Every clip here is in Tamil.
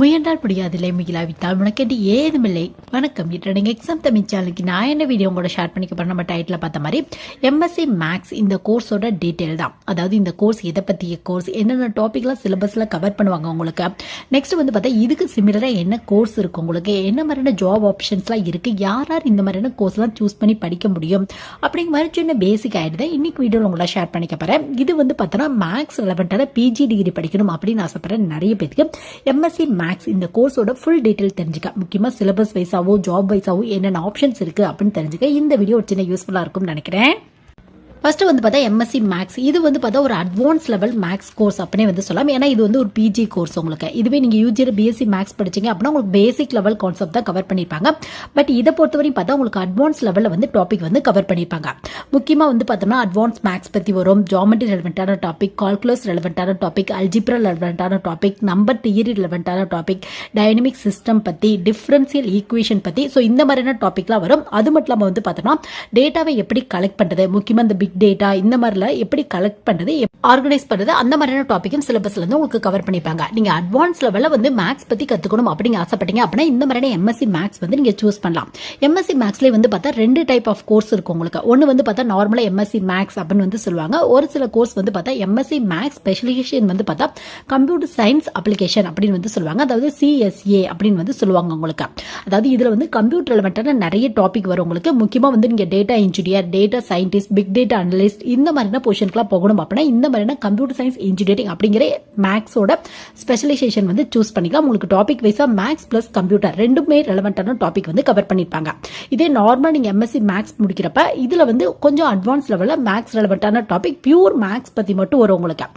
முயன்றால் முடியாதில்லை மிகிலாவிட்டால் உனக்கென்று ஏதுமில்லை. வணக்கம். இன்று நீங்கள் எக்ஸாம் தமிழ் சேனலுக்கு நான் என்ன வீடியோ உங்களோட ஷேர் பண்ணிக்க போகிறேன் நம்ம டைட்டில் பார்த்த மாதிரி எம்எஸ்சி மேக்ஸ் இந்த கோர்ஸோட டீட்டெயில் தான். அதாவது இந்த கோர்ஸ் எதை பற்றிய கோர்ஸ் என்னென்ன டாப்பிக்லாம் சிலபஸில் கவர் பண்ணுவாங்க உங்களுக்கு? நெக்ஸ்ட் வந்து பார்த்தா இதுக்கு சிமிலராக என்ன கோர்ஸ் இருக்கு உங்களுக்கு? என்ன மாதிரியான ஜாப் ஆப்ஷன்ஸ்லாம் இருக்கு? யார் யார் இந்த மாதிரியான கோர்ஸ்லாம் சூஸ் பண்ணி படிக்க முடியும்? அப்படிங்கிற மாதிரி சின்ன பேசிக் ஆகிடுது இன்னைக்கு வீடியோவில் உங்களோட ஷேர் பண்ணிக்க போகிறேன் இது வந்து பார்த்தோன்னா மேக்ஸ் ரெலவெண்ட்டான பிஜி டிகிரி படிக்கணும் அப்படின்னு ஆசைப்படுறேன் நிறைய பேருக்கு எம்எஸ்சி மேக்ஸ் மேக்ஸ் இந்த கோர்ஸோட ஃபுல் டீட்டெயில் தெரிஞ்சுக்க. முக்கியமாக சிலபஸ் வைஸாவோ ஜாப் வைஸாவோ என்னென்ன ஆப்ஷன்ஸ் இருக்குது அப்படின்னு தெரிஞ்சுக்க. இந்த வீடியோ ஒரு சின்ன யூஸ்ஃபுல்லாக இருக்கும்னு நினைக்கிறேன். ஃபர்ஸ்ட் வந்து பார்த்தா எம்எஸ்சி மேக்ஸ் இது வந்து பார்த்தா ஒரு அட்வான்ஸ் லெவல் மேக்ஸ் கோர்ஸ் அப்படின்னே வந்து சொல்லலாம். ஏன்னா இது வந்து ஒரு பிஜி கோர்ஸ் உங்களுக்கு. இதுவே நீங்கள் யூஜியில் பிஎஸ்சி மேக்ஸ் படிச்சீங்க அப்படின்னா உங்களுக்கு பேசிக் லெவல் கான்செப்ட் தான் கவர் பண்ணியிருப்பாங்க பட் இதை பொறுத்தவரையும் பார்த்தா உங்களுக்கு அட்வான்ஸ் லெவலில் வந்து டாபிக் வந்து கவர் பண்ணியிருப்பாங்க முக்கியமாக வந்து பார்த்தோம்னா அட்வான்ஸ் மேக்ஸ் பற்றி வரும். ஜாமெட்ரி ரெலவெண்ட்டான டாபிக் கால்குலஸ் ரெலவெண்ட்டான டாபிக் அல்ஜிப்ரா ரெலவெண்ட்டான டாபிக் நம்பர் தியரி ரெலவெண்ட்டான டாபிக் டைனமிக் சிஸ்டம் பற்றி டிஃப்ரென்சியல் ஈக்குவேஷன் பற்றி ஸோ இந்த மாதிரியான டாபிக்லாம் வரும். அது மட்டும் இல்லாமல் வந்து பார்த்தோம்னா டேட்டாவை எப்படி கலெக்ட் பண்ணுறது முக்கியமாக இந்த பிக் டேட்டா இந்த மாதிரிலாம் எப்படி கலெக்ட் பண்ணுறது ஆர்கனைஸ் பண்ணுறது அந்த மாதிரியான டாப்பிக்கும் சிலபஸ்ல இருந்து உங்களுக்கு கவர் பண்ணிப்பாங்க. நீங்க அட்வான்ஸ் லெவலில் வந்து மேக்ஸ் பத்தி கத்துக்கணும் அப்படிங்க ஆசைப்பட்டீங்க அப்படின்னா இந்த மாதிரியான எம்எஸ்சி மேக்ஸ் வந்து நீங்க சூஸ் பண்ணலாம். எம்எஸ்சி மேக்ஸ்லேயே வந்து பார்த்தா ரெண்டு டைப் ஆஃப் கோர்ஸ் இருக்கும் உங்களுக்கு. ஒன்று வந்து பார்த்தா நார்மலாக எம்எஸ்சி மேக்ஸ் அப்படின்னு வந்து சொல்லுவாங்க. ஒரு சில கோர்ஸ் வந்து பார்த்தா எம்எஸ்சி மேக்ஸ் ஸ்பெஷலைசேஷன் வந்து பார்த்தா கம்ப்யூட்டர் சயின்ஸ் அப்ளிகேஷன் அப்படின்னு வந்து சொல்லுவாங்க. அதாவது சிஎஸ்ஏ அப்படின்னு வந்து சொல்லுவாங்க உங்களுக்கு. அதாவது இதில் வந்து கம்ப்யூட்டர் ரெலவெண்ட்டான நிறைய டாபிக் வரும் உங்களுக்கு. முக்கியமாக வந்து நீங்கள் data engineer data scientist big data analyst இந்த மாதிரியான பொசிஷனுக்குலாம் போகணும். அப்படின்னா இந்த மாதிரியான கம்ப்யூட்டர் சயின்ஸ் இன்ஜினியரிங் அப்படிங்கிற மேக்ஸோட ஸ்பெஷலைசேஷன் வந்து சூஸ் பண்ணிக்கலாம். உங்களுக்கு டாபிக் வைஸாக மேக்ஸ் ப்ளஸ் கம்ப்யூட்டர் ரெண்டுமே ரெலவெண்ட்டான டாபிக் வந்து கவர் பண்ணிருப்பாங்க இதே நார்மல் நீங்கள் எம்எஸ்சி மேக்ஸ் முடிக்கிறப்ப இதில் வந்து கொஞ்சம் அட்வான்ஸ் லெவலில் மேக்ஸ் ரெலவெண்ட்டான டாபிக் பியூர் மேக்ஸ் பற்றி மட்டும் வரும் உங்களுக்கு.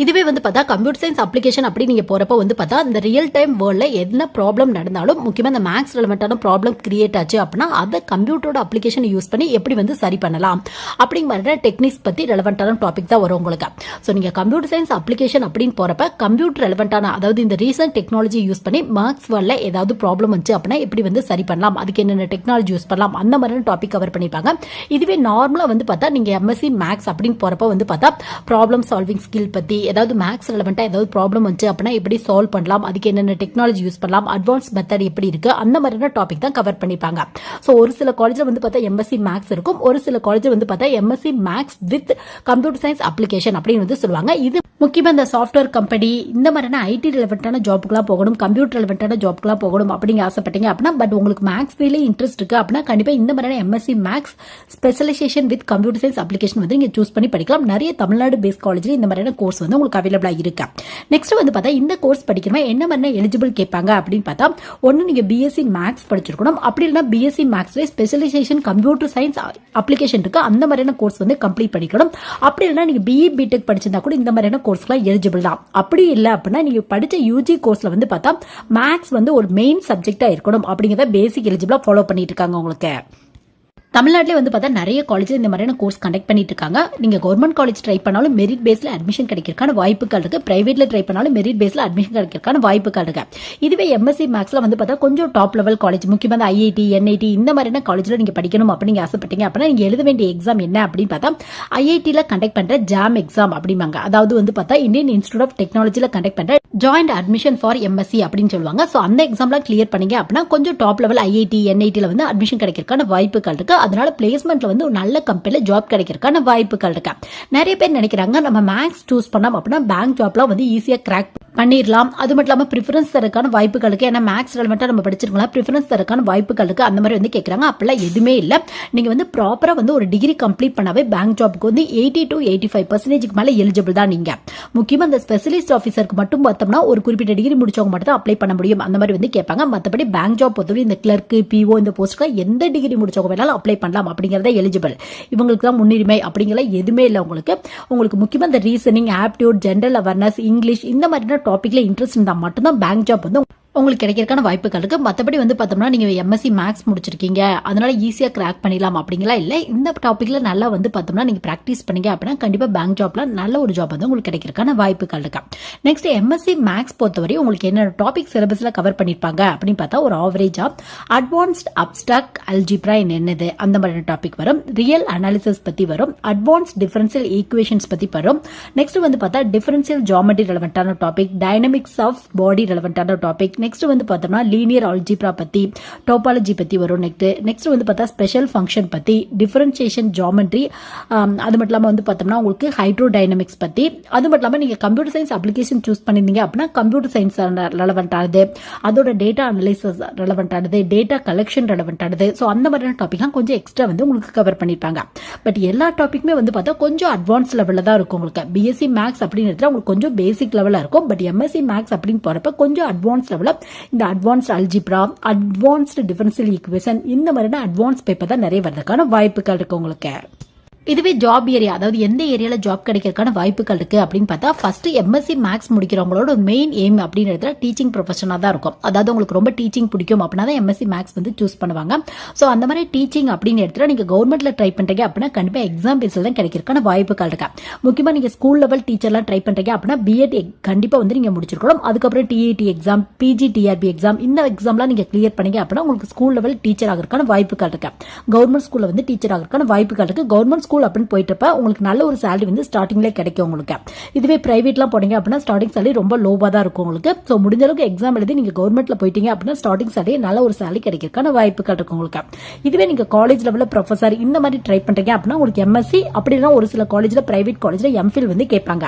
இதுவே வந்து பார்த்தா கம்ப்யூட்டர் சயின்ஸ் அப்ளிகேஷன் அப்படி நீங்கள் போகிறப்ப வந்து பார்த்தா இந்த ரியல் டைம் வேர்ல்டில் என்ன ப்ராப்ளம் நடந்தாலும் முக்கியமாக இந்த மேக்ஸ் ரிலவெண்ட்டான ப்ராப்ளம் கிரியேட் ஆச்சு அப்படின்னா அதை கம்ப்யூட்டரோட அப்ளிகேஷன் யூஸ் பண்ணி எப்படி வந்து சரி பண்ணலாம்? அப்படிங்கிற மாதிரி டெக்னிக்ஸ் பற்றி ரெலவெண்ட்டான டாபிக் தான் வரும் உங்களுக்கு. ஸோ நீங்கள் கம்ப்யூட்டர் சயின்ஸ் அப்ளிகேஷன் அப்படின்னு போகிறப்ப கம்ப்யூட்டர் ரெலவெண்ட்டான அதாவது இந்த ரீசன்ட் டெக்னாலஜி யூஸ் பண்ணி மேக்ஸ் வேர்ல்டில் ஏதாவது ப்ராப்ளம் வந்துச்சு அப்படின்னா எப்படி வந்து சரி பண்ணலாம்? அதுக்கு என்னென்ன டெக்னாலஜி யூஸ் பண்ணலாம்? அந்த மாதிரியான டாபிக் கவர் பண்ணிப்பாங்க. இதுவே நார்மலாக வந்து பார்த்தா நீங்கள் எம்எஸ்சி மேக்ஸ் அப்படின்னு போகிறப்ப வந்து பார்த்தா ப்ராப்ளம் சால்விங் ஸ்கில் பற்றி ஏதாவது மேக்ஸ் ரெலவெண்ட்டாக ஏதாவது ப்ராப்ளம் வந்துச்சு அப்படின்னா எப்படி சால்வ் பண்ணலாம்? அதுக்கு என்னென்ன டெக்னாலஜி யூஸ் பண்ணலாம்? அட்வான்ஸ் மெத்தட் எப்படி இருக்கு? அந்த மாதிரியான டாபிக் தான் கவர் பண்ணிப்பாங்க. ஸோ ஒரு சில காலேஜில் வந்து பார்த்தா எம்எஸ்சி மேக்ஸ் இருக்கும். ஒரு சில காலேஜில் வந்து பார்த்தா MSc maths with computer science application அப்படின்னு வந்து சொல்லுவாங்க. இது முக்கியமாக இந்த சாஃப்ட்வேர் கம்பெனி இந்த மாதிரியான ஐடி ரிலவெண்ட்டான ஜாப்புக்குலாம் போகணும் கம்ப்யூட்டர் ரிலவெண்ட்டான ஜாப்க்குலாம் போகணும் அப்படிங்க ஆசைப்பட்டீங்க அப்படின்னா பட் உங்களுக்கு மேக்ஸ் ஃபீலே இன்ட்ரெஸ்ட் இருக்குது அப்படின்னா கண்டிப்பாக இந்த மாதிரியான MSc maths specialisation with computer science application வந்து நீங்கள் சூஸ் பண்ணி படிக்கலாம். நிறைய தமிழ்நாடு பேஸ் காலேஜில் இந்த மாதிரியான கோர்ஸ் வந்து உங்களுக்கு அவைலபிளாக இருக்கு. நெக்ஸ்ட் வந்து பார்த்தா இந்த கோர்ஸ் படிக்கிறவங்க என்ன மாதிரியான எலிஜிபிள் கேட்பாங்க அப்படின்னு பார்த்தா ஒன்று நீங்கள் பிஎஸ்சி மேக்ஸ் படிச்சிருக்கணும். அப்படி இல்லைனா பிஎஸ்சி மேக்ஸ்லேயே ஸ்பெஷலைசேஷன் கம்ப்யூட்டர் சயின்ஸ் அப்ளிகேஷன் இருக்கு. அந்த மாதிரியான கோர்ஸ் வந்து கம்ப்ளீட் பண்ணிக்கணும். அப்படி இல்லைனா நீங்கள் பிஇ பிடெக் படிச்சிருந்தா கூட இந்த மாதிரியான கோர்ஸ்க்குலாம் எலிஜிபிள் தான். அப்படி இல்லை அப்படின்னா நீங்கள் படித்த யூஜி கோர்ஸில் வந்து பார்த்தா மேக்ஸ் வந்து ஒரு மெயின் சப்ஜெக்டாக இருக்கணும். அப்படிங்கிறத பேசிக் எலிஜிபிளாக ஃபாலோ பண்ணிட்டு இருக்காங்க உங்களுக்கு. தமிழ்நாட்டிலே வந்து பார்த்தா நிறைய காலேஜில் இந்த மாதிரியான கோர்ஸ் கண்டக்ட் பண்ணிட்டு இருக்காங்க நீங்கள் கவர்மெண்ட் காலேஜ் ட்ரை பண்ணாலும் மெரிட் பேஸில் அட்மிஷன் கிடைக்கிறக்கான வாய்ப்புகள் இருக்குது ப்ரைவேட்டில் ட்ரை பண்ணாலும் மெரிட் பேஸில் அட்மிஷன் கிடைக்கிறக்கான வாய்ப்புகள் இருக்கு. இதுவே எம்எஸ்சி மேக்ஸில் வந்து பார்த்தா கொஞ்சம் டாப் லெவல் காலேஜ் முக்கியமாக ஐஐடி என்ஐடி இந்த மாதிரியான காலேஜில் நீங்கள் படிக்கணும் அப்படின்னு ஆசைப்பட்டீங்க அப்படின்னா நீங்கள் எழுத வேண்டிய எக்ஸாம் என்ன அப்படின்னு பார்த்தா ஐஐடியில் கண்டக்ட் பண்ணுற ஜாம் எக்ஸாம் அப்படிம்பாங்க. அதாவது வந்து பார்த்தா இந்தியன் இன்ஸ்டியூட் ஆஃப் டெக்னாலஜியில் கண்டக்ட் பண்ணுற ஜாயிண்ட் அட்மிஷன் ஃபார் எம்எஸ்சி அப்படின்னு சொல்லுவாங்க. ஸோ அந்த எக்ஸாம்லாம் கிளியர் பண்ணீங்க அப்படின்னா கொஞ்சம் டாப் லெவல் ஐஐடி என்ஐடியில் வந்து அட்மிஷன் கிடைக்கிறதுக்கான வாய்ப்புகள் இருக்குது அதனால பிளேஸ்மெண்ட்ல வந்து ஒரு நல்ல கம்பெனியில் ஜாப் கிடைக்கிறதுக்கான வாய்ப்புகள் இருக்கு. நிறைய பேர் நினைக்கிறாங்க நம்ம மேக்ஸ் சூஸ் பண்ணோம் அப்படின்னா பேங்க் ஜாப்லாம் வந்து ஈஸியாக கிராக் பண்ணிடலாம். அது மட்டும் இல்லாமல் ப்ரிஃபரன்ஸ் தரக்கான வாய்ப்புகளுக்கு ஏன்னா மேக்ஸ் ரெலவெண்ட்டாக நம்ம படிச்சிருக்கலாம் ப்ரிஃபரன்ஸ் தரக்கான வாய்ப்புகளுக்கு அந்த மாதிரி வந்து கேட்குறாங்க அப்படிலாம் எதுவுமே இல்லை. நீங்கள் வந்து ப்ராப்பராக வந்து ஒரு டிகிரி கம்ப்ளீட் பண்ணாவே பேங்க் ஜாப்புக்கு வந்து எயிட்டி டு எயிட்டி ஃபைவ் பர்சன்டேஜ்க்கு மேலே எலிஜிபிள் தான் நீங்கள் முக்கியமாக இந்த ஸ்பெஷலிஸ்ட் ஆஃபீஸருக்கு மட்டும் பார்த்தோம்னா ஒரு குறிப்பிட்ட டிகிரி முடிச்சவங்க மட்டும் தான் அப்ளை பண்ண முடியும். அந்த மாதிரி வந்து கேட்பாங்க. மற்றபடி பேங்க் ஜாப் பொறுத்தவரை இந்த கிளர்க்கு பிஓ இந்த போஸ்ட்டுக்கு எந்த டிகிரி முடிச்சவங்க வேணாலும் அப்ளை பண்ணலாம் அப்படிங்கிறத எலிஜிபிள் இவங்களுக்கு தான் முன்னுரிமை அப்படிங்கிற எதுவுமே இல்லை உங்களுக்கு. உங்களுக்கு முக்கியமாக இந்த reasoning aptitude general awareness English இந்த மாதிரியான டாப்பிக்ல இன்ட்ரெஸ்ட் இருந்தால் மட்டும்தான் பேங்க் ஜாப் வந்து உங்களுக்கு கிடைக்கிறதுக்கான வாய்ப்புகள் இருக்குது மற்றபடி வந்து பார்த்தோம்னா நீங்கள் எம்எஸ்சி மேக்ஸ் முடிச்சிருக்கீங்க. அதனால ஈஸியாக கிராக் பண்ணிடலாம் அப்படிங்களா? இல்லை இந்த டாப்பிக்கில் நல்லா வந்து பார்த்தோம்னா நீங்கள் ப்ராக்டிஸ் பண்ணீங்க அப்படின்னா கண்டிப்பாக பேங்க் ஜாப்ல நல்ல ஒரு ஜாப் வந்து உங்களுக்கு கிடைக்கிறதுக்கான வாய்ப்புகள் இருக்கா. நெக்ஸ்ட் எம்எஸ்சி மேக்ஸ் பொறுத்தவரை உங்களுக்கு என்னென்ன டாபிக் சிலபஸில் கவர் பண்ணியிருப்பாங்க அப்படின்னு பார்த்தா ஒரு ஆவரேஜாக அட்வான்ஸ்ட் அப்டாக் அல்ஜிப்ரா என்னது? அந்த மாதிரியான டாபிக் வரும். ரியல் அனாலிசிஸ் பற்றி வரும். அட்வான்ஸ்ட் டிஃபரன்சியல் ஈக்குவேஷன்ஸ் பற்றி வரும். நெக்ஸ்ட் வந்து பார்த்தா டிஃபரன்சியல் ஜாமெட்ரி ரெலவெண்டான டாபிக் டைனமிக்ஸ் ஆஃப் பாடி ரெலவெண்டான டாபிக் நெக்ஸ்ட் வந்து பார்த்தோம்னா லீனியர் ஆல்ஜிப்ரா பத்தி டோபாலஜி பத்தி வரும் நெக்ஸ்ட் நெக்ஸ்ட் வந்து பார்த்தா ஸ்பெஷல் ஃபங்க்ஷன் பத்தி டிஃபரன்சியேஷன் ஜாமெண்ட்ரி um, அது மட்டும் இல்லாமல் வந்து பார்த்தோம்னா உங்களுக்கு ஹைட்ரோ டைனமிக்ஸ் பத்தி. அது மட்டும் இல்லாமல் நீங்க கம்ப்யூட்டர் சயின்ஸ் அப்ளிகேஷன் சூஸ் பண்ணிருந்தீங்க அப்படின்னா கம்ப்யூட்டர் சயின்ஸ் ரெலவெண்ட் ஆனது அதோட டேட்டா அனலைசஸ் ரெலவெண்ட் ஆனது டேட்டா கலெக்ஷன் ரெலவெண்ட் ஆனது ஸோ அந்த மாதிரியான டாபிக்லாம் கொஞ்சம் எக்ஸ்ட்ரா வந்து உங்களுக்கு கவர் பண்ணியிருப்பாங்க. பட் எல்லா டாப்பிக்குமே வந்து பார்த்தா கொஞ்சம் அட்வான்ஸ் லெவலில் தான் இருக்கும் உங்களுக்கு. பிஎஸ்சி மேக்ஸ் அப்படின்னு உங்களுக்கு கொஞ்சம் பேசிக் லெவலில் இருக்கும். பட் எம்எஸ்சி மேக்ஸ் அப்படின்னு போகிறப்ப கொஞ்சம் அட்வான்ஸ் லெவலில் இந்த advanced algebra advanced differential equation இந்த மாதிரியான அட்வான்ஸ் பேப்பர் தான் நிறைய வரதுக்கான வாய்ப்புகள் இருக்கு உங்களுக்கு. இதுவே ஜாப் ஏரியா அதாவது எந்த ஏரியால ஜாப் கிடைக்கிறதுக்கான வாய்ப்புகள் இருக்கு அப்படின்னு பார்த்தா ஃபர்ஸ்ட் எம்எஸ்சி மேக்ஸ் முடிக்கிறவங்களோட மெயின் எய்ம் அப்படின்னு இடத்துல டீச்சிங் ப்ரொஃபஷனாக தான் இருக்கும். அதாவது உங்களுக்கு ரொம்ப டீச்சிங் பிடிக்கும் அப்படின்னா தான் எம்எஸ்சி மேக்ஸ் வந்து சூஸ் பண்ணுவாங்க. ஸோ அந்த மாதிரி டீச்சிங் அப்படின்னு இடத்துல நீங்க கவர்மெண்ட்ல ட்ரை பண்றீங்க அப்படின்னா கண்டிப்பா எக்ஸாம் பேஸ்ல தான் கிடைக்கிறதுக்கான வாய்ப்புகள் இருக்கு? முக்கியமா நீங்க ஸ்கூல் லெவல் டீச்சர்லாம் ட்ரை பண்றீங்க அப்படின்னா பிஎட் கண்டிப்பா வந்து நீங்க முடிச்சிருக்கணும். அதுக்கப்புறம் TAD exam PG TRB exam இந்த எக்ஸாம்லாம் நீங்க கிளியர் பண்ணீங்க அப்படின்னா உங்களுக்கு ஸ்கூல் லெவல் டீச்சர் ஆகிறதுக்கான வாய்ப்புகள் இருக்கு. கவர்மெண்ட் ஸ்கூல்ல வந்து டீச்சர் ஆகிறதுக்கான வாய்ப்புகள் இருக்கு. கவர்மெண்ட் ஸ்கூல் அப்படின்னு போயிட்டப்ப உங்களுக்கு நல்ல ஒரு சேலரி வந்து ஸ்டார்டிங்லேயே கிடைக்கும் உங்களுக்கு. இதுவே பிரைவேட்லாம் போனீங்க அப்படின்னா ஸ்டார்டிங் சேலரி ரொம்ப லோவாக தான் இருக்கும் உங்களுக்கு. ஸோ முடிஞ்ச அளவுக்கு எக்ஸாம் எழுதி நீங்கள் கவர்மெண்ட்ல போயிட்டீங்க அப்படின்னா ஸ்டார்டிங் சேலரி நல்ல ஒரு சேலரி கிடைக்கிறதுக்கான வாய்ப்புகள் இருக்கும் உங்களுக்கு. இதுவே நீங்கள் காலேஜ் லெவலில் ப்ரொஃபஸர் இந்த மாதிரி ட்ரை பண்ணுறீங்க அப்படின்னா உங்களுக்கு எம்எஸ்சி அப்படின்னா ஒரு சில காலேஜில் பிரைவேட் காலேஜில் எம்ஃபில் வந்து கேட்பாங்க.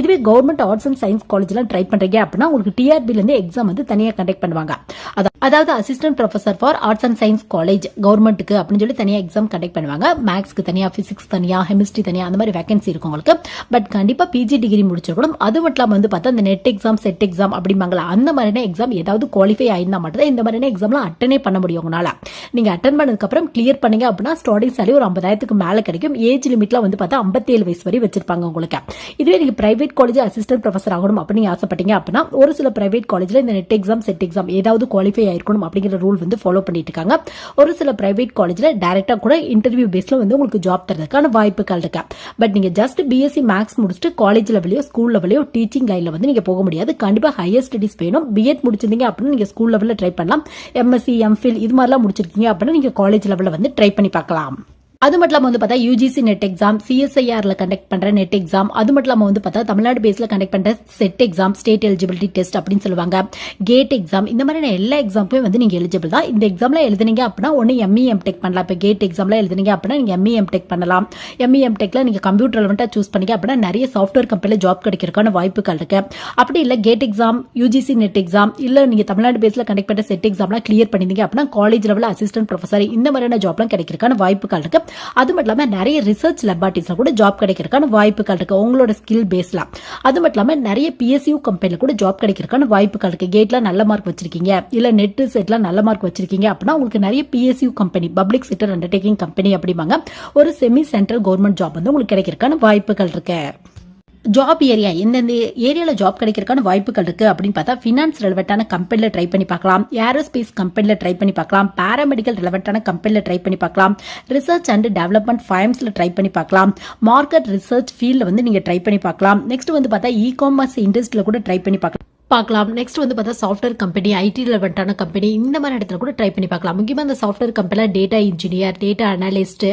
இதுவே கவர்மெண்ட் ஆர்ட்ஸ் அண்ட் சயின்ஸ் காலேஜ்லாம் ட்ரை பண்ணுறீங்க அப்படின்னா உங்களுக்கு டிஆர்பிலேருந்து எக்ஸாம் வந்து தனியாக கண்டக்ட் பண்ணுவாங்க. அதான் அதாவது assistant professor for arts and science college கவர்மெண்ட்டுக்கு அப்படின்னு சொல்லி தனியாக எக்ஸாம் கண்டக்ட் பண்ணுவாங்க. மேக்ஸ்க்கு தனியாக ஃபிசிக்ஸ் தனியாக கெமிஸ்ட்ரி தனியாக அந்த மாதிரி வேகன்சி இருக்கும் உங்களுக்கு. பட் கண்டிப்பாக பிஜி டிகிரி முடிச்சிருக்கணும். அது மட்டும் இல்லாமல் வந்து பார்த்தா இந்த நெட் எக்ஸாம் செட் எக்ஸாம் அப்படிம்பாங்களா அந்த மாதிரியான எக்ஸாம் ஏதாவது குவாலிஃபை ஆயிருந்தா மட்டும் தான் இந்த மாதிரியான எக்ஸாம்லாம் அட்டனே பண்ண முடியும் உங்களால். நீங்கள் அட்டன் பண்ணதுக்கப்புறம் கிளியர் பண்ணீங்க அப்படின்னா ஸ்டார்டிங் சாலி ஒரு ஐம்பதாயிரத்துக்கு மேலே கிடைக்கும். ஏஜ் லிமிட்லாம் வந்து பார்த்தா ஐம்பத்தேழு வயசு வரை வச்சிருப்பாங்க உங்களுக்கு. இதுவே நீங்கள் பிரைவேட் காலேஜ் அசிஸ்டன்ட் ப்ரொஃபசர் ஆகணும் அப்படின்னு ஆசைப்பட்டீங்க அப்படின்னா ஒரு சில பிரைவேட் காலேஜில் இந்த நெட் எக்ஸாம் செட் எக்ஸாம் ஏதாவது குவாலிஃபை ஆயிருக்கணும் அப்படிங்கிற ரூல் வந்து ஃபாலோ பண்ணிட்டு இருக்காங்க ஒரு சில பிரைவேட் காலேஜில் டேரெக்டாக கூட இன்டர்வியூ பேஸ்ல வந்து உங்களுக்கு ஜாப் தரதுக்கான வாய்ப்புகள் இருக்கு. பட் நீங்க ஜஸ்ட் பிஎஸ்சி மேக்ஸ் முடிச்சுட்டு காலேஜ் லெவலையோ ஸ்கூல் லெவலையோ டீச்சிங் லைனில் வந்து நீங்க போக முடியாது. கண்டிப்பா ஹையர் ஸ்டடிஸ் வேணும். பிஎட் முடிச்சிருந்தீங்க அப்படின்னு நீங்க ஸ்கூல் லெவலில் ட்ரை பண்ணலாம். எம்எஸ்சி எம்ஃபில் இது மாதிரிலாம் முடிச்சிருக்கீங்க அப்படின்னா நீங்கள் காலேஜ் லெவலில் வந்து ட்ரை பண்ணி பார்க்கலாம். அது மட்டும் இல்லாமல் வந்து பார்த்தா யூஜிசி நெட் எக்ஸாம் சிஎஸ்ஐஆர்ல கண்டக்ட் பண்ற நெட் எக்ஸாம் அது மட்டும் இல்லாமல் வந்து பார்த்தா தமிழ்நாடு பேஸ்ல கண்டக்ட் பண்ற SET exam state eligibility test அப்படின்னு சொல்லுவாங்க. கேட் எக்ஸாம் இந்த மாதிரியான எல்லா எக்ஸாமுமே வந்து நீங்க எலிஜிபிள் தான். இந்த எக்ஸாம்ல எழுதுனீங்க அப்படின்னா ஒன்று எம்இ எம்டெக் பண்ணலாம். இப்போ கேட் எக்ஸாம்ல எழுதுனீங்க அப்படின்னா நீங்க எம்இ எம்டெக் பண்ணலாம். எம்இ எம்டெக்ல நீங்க கம்ப்யூட்டர் ரெலவெண்ட்டாக சூஸ் பண்ணீங்க அப்படின்னா நிறைய சாஃப்ட்வேர் கம்பெனியில் ஜாப் கிடைக்கிறதுக்கான வாய்ப்புகள் இருக்கு. அப்படி இல்லை GATE exam UGC NET exam இல்லை நீங்க தமிழ்நாடு பேஸ்ல கண்டக்ட் பண்ற செட் எக்ஸாம்லாம் கிளியர் பண்ணிருந்தீங்க அப்படின்னா காலேஜ் லெவலில் அசிஸ்டன்ட் ப்ரொஃபசர் இந்த மாதிரியான ஜாப்லாம் கிடைக்கிறதுக்கான வாய்ப்புகள் இருக்கு. அது மட்டும் இல்லாமல் நிறைய ரிசர்ச் லெபார்ட்டிஸில் கூட ஜாப் கிடைக்கிறதுக்கான வாய்ப்புகள் இருக்குது உங்களோட ஸ்கில் பேஸில் அது மட்டும் இல்லாமல் நிறைய பிஎஸ்யூ கம்பெனியில் கூட ஜாப் கிடைக்கிறதுக்கான வாய்ப்புகள் இருக்குது கேட்டில் நல்ல மார்க் வச்சிருக்கீங்க. இல்லை நெட்டு செட்லாம் நல்ல மார்க் வச்சிருக்கீங்க அப்படின்னா உங்களுக்கு நிறைய PSU company public sector undertaking company அப்படிம்பாங்க. ஒரு செமி சென்ட்ரல் கவர்மெண்ட் ஜாப் வந்து உங்களுக்கு கிடைக்கிறதுக்கான வாய்ப்புகள் இருக்குது ஜாப் ஏரியா எந்தெந்த ஏரியாவில் ஜாப் கிடைக்கிறதுக்கான வாய்ப்புகள் இருக்குது அப்படின்னு பார்த்தா ஃபினான்ஸ் ரெலவெண்டான கம்பெனியில் ட்ரை பண்ணி பார்க்கலாம். ஏரோஸ்பேஸ் கம்பெனியில் ட்ரை பண்ணி பார்க்கலாம். பாராமெடிக்கல் ரெலவெண்டான கம்பெனியில் ட்ரை பண்ணி பார்க்கலாம். ரிசர்ச் அண்ட் டெவலப்மெண்ட் ஃபைம்ஸில் ட்ரை பண்ணி பார்க்கலாம். மார்க்கெட் ரிசர்ச் ஃபீல்டில் வந்து நீங்கள் ட்ரை பண்ணி பார்க்கலாம். நெக்ஸ்ட் வந்து பார்த்தா இ காமர்ஸ் இண்டஸ்ட்ரியில் கூட ட்ரை பண்ணி பார்க்கலாம். பார்க்கலாம். நெக்ஸ்ட் வந்து பார்த்தா சாஃப்ட்வேர் கம்பெனி ஐடி ரிலவெண்ட்டான கம்பெனி இந்த மாதிரி இடத்துல கூட ட்ரை பண்ணி பார்க்கலாம். முக்கியமாக இந்த சாஃப்ட்வேர் கம்பெனியில் data engineer data analyst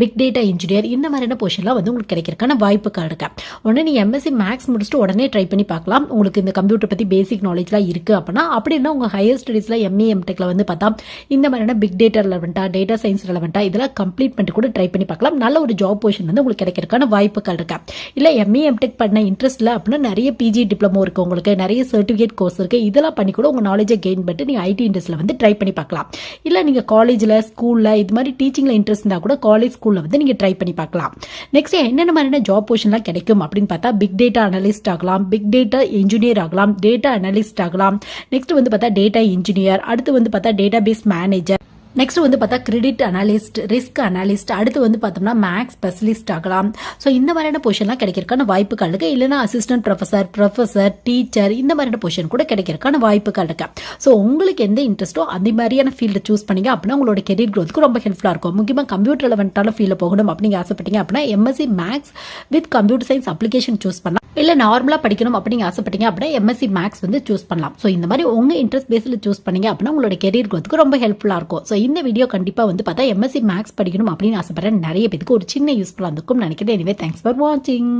big data engineer இந்த மாதிரியான பொசிஷன்லாம் வந்து உங்களுக்கு கிடைக்கிறதுக்கான வாய்ப்புகள் இருக்கு. உடனே நீ எம்எஸ்சி மேக்ஸ் முடிச்சுட்டு உடனே ட்ரை பண்ணி பார்க்கலாம். உங்களுக்கு இந்த கம்ப்யூட்டர் பற்றி பேசிக் நாலேஜ்லாம் இருக்குது அப்படின்னா அப்படின்னா உங்கள் ஹையர் ஸ்டடீஸில் எம்ஏ எம்டெக்ல வந்து பார்த்தா இந்த மாதிரியான பிக் டேட்டா ரிலவெண்ட்டாக டேட்டா சயின்ஸ் ரிலவெண்ட்டாக இதெல்லாம் கம்ப்ளீட் பண்ணிட்டு கூட ட்ரை பண்ணி பார்க்கலாம். நல்ல ஒரு ஜாப் பொசிஷன் வந்து உங்களுக்கு கிடைக்கிறதுக்கான வாய்ப்புகள் இருக்கு. இல்லை எம்ஏ எம்டெக் பண்ண இன்ட்ரெஸ்ட் இல்லை அப்படின்னா நிறைய பிஜி டிப்ளமோ இருக்குது உங்களுக்கு. நிறைய சர்டிஃபிகேட் கோர்ஸ் இருக்குது இதெல்லாம் பண்ணி கூட உங்கள் நாலேஜை கெயின் பண்ணிட்டு நீங்கள் ஐடி இண்டஸ்ட்ரியில் வந்து ட்ரை பண்ணி பார்க்கலாம். இல்லை நீங்கள் காலேஜில் ஸ்கூலில் இது மாதிரி டீச்சிங்கில் இன்ட்ரெஸ்ட் இருந்தால் கூட காலேஜ் ஸ்கூலில் வந்து நீங்கள் ட்ரை பண்ணி பார்க்கலாம். நெக்ஸ்ட் என்னென்ன மாதிரியான ஜாப் பொசிஷன்லாம் கிடைக்கும் அப்படின்னு பார்த்தா பிக் டேட்டா அனலிஸ்ட் ஆகலாம் பிக் டேட்டா இன்ஜினியர் ஆகலாம் டேட்டா அனலிஸ்ட் ஆகலாம். நெக்ஸ்ட் வந்து பார்த்தா டேட்டா இன்ஜினியர் அடுத்து வந்து பார்த்தா டேட்டா பேஸ் மேனேஜர் நெக்ஸ்ட் வந்து பார்த்தா கிரெடிட் அனாலிஸ்ட் ரிஸ்க் அனாலிஸ்ட் அடுத்து வந்து பார்த்தோம்னா மேக்ஸ் ஸ்பெஷலிஸ்ட் ஆகலாம். ஸோ இந்த மாதிரியான பொசிஷன்லாம் கிடைக்கிறக்கான வாய்ப்புகள் இருக்கு. இல்லைனா அசிஸ்டன்ட் ப்ரொஃபசர் ப்ரொஃபசர் டீச்சர் இந்த மாதிரியான பொசிஷன் கூட கிடைக்கிறக்கான வாய்ப்புகள் இருக்கு. ஸோ உங்களுக்கு எந்த இன்ட்ரெஸ்ட்டோ அந்த மாதிரியான ஃபீல்டு சூஸ் பண்ணீங்க அப்படின்னா உங்களோட கெரியர் க்ரோத்துக்கு ரொம்ப ஹெல்ப்ஃபுல்லாக இருக்கும். முக்கியமாக கம்ப்யூட்டர் ரெலவெண்ட்டான ஃபீல்டில் போகணும் அப்படிங்க ஆசைப்பட்டீங்க அப்படின்னா MSc maths with computer science application choose பண்ணலாம் இல்லை நார்மலாக படிக்கணும் அப்படிங்க ஆசைப்பட்டீங்க அப்படின்னா எம்எஸ்சி மேக்ஸ் வந்து சூஸ் பண்ணலாம். ஸோ இந்த மாதிரி உங்கள் இன்ட்ரெஸ்ட் பேஸில் சூஸ் பண்ணீங்க அப்படின்னா உங்களோட கெரியர் க்ரோத்துக்கு ரொம்ப ஹெல்ப்ஃபுல்லாக இருக்கும். ஸோ இந்த வீடியோ கண்டிப்பாக வந்து பார்த்தா எம்எஸ்சி மேக்ஸ் படிக்கணும் அப்படின்னு ஆசைப்பட்றேன் நிறைய பேருக்கு ஒரு சின்ன யூஸ்ஃபுல்லாக இருந்திருக்கும் நினைக்கிறேன். எனவே தேங்க்ஸ் ஃபார் வாட்சிங்